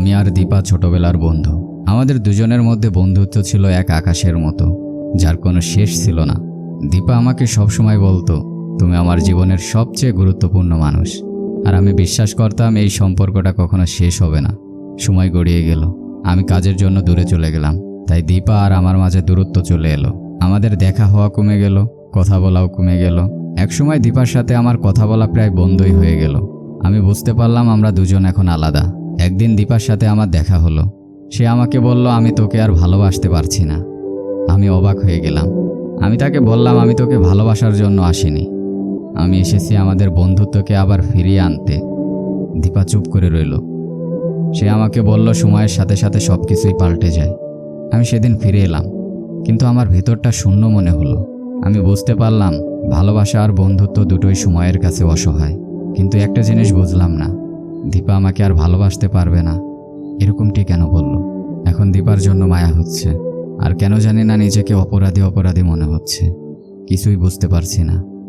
আমি আর দীপা ছোটবেলার বন্ধু। আমাদের দুজনের মধ্যে বন্ধুত্ব ছিল এক আকাশের মতো, যার কোনো শেষ ছিল না। দীপা আমাকে সবসময় বলতো, তুমি আমার জীবনের সবচেয়ে গুরুত্বপূর্ণ মানুষ। আর আমি বিশ্বাস করতাম এই সম্পর্কটা কখনো শেষ হবে না। সময় গড়িয়ে গেল, আমি কাজের জন্য দূরে চলে গেলাম, তাই দীপা আর আমার মাঝে দূরত্ব চলে এলো। আমাদের দেখা হওয়া কমে গেল, কথা বলাও কমে গেল। একসময় দীপার সাথে আমার কথা বলা প্রায় বন্ধই হয়ে গেল। আমি বুঝতে পারলাম আমরা দুজন এখন আলাদা। একদিন দীপার সাথে আমার দেখা হলো। সে আমাকে বলল, আমি তোকে আর ভালোবাসতে পারছি না। আমি অবাক হয়ে গেলাম। আমি তাকে বললাম, আমি তোকে ভালোবাসার জন্য আসিনি। আমি এসেছি আমাদের বন্ধুত্বকে আবার ফিরিয়ে আনতে। দীপা চুপ করে রইল। সে আমাকে বলল, সময়ের সাথে সাথে সব কিছুই পাল্টে যায়। আমি সেদিন ফিরে এলাম, কিন্তু আমার ভেতরটা শূন্য মনে হলো। আমি বুঝতে পারলাম, ভালোবাসা আর বন্ধুত্ব দুটোই সময়ের কাছে অসহায়। কিন্তু একটা জিনিস বুঝলাম না দীপা আমাকে আর ভালোবাসতে পারবে না। এরকমটি কেন বলল? এখন দীপার জন্য মায়া হচ্ছে। আর কেন জানি না নিজেকে অপরাধী অপরাধী মনে হচ্ছে। কিছুই বুঝতে পারছি না।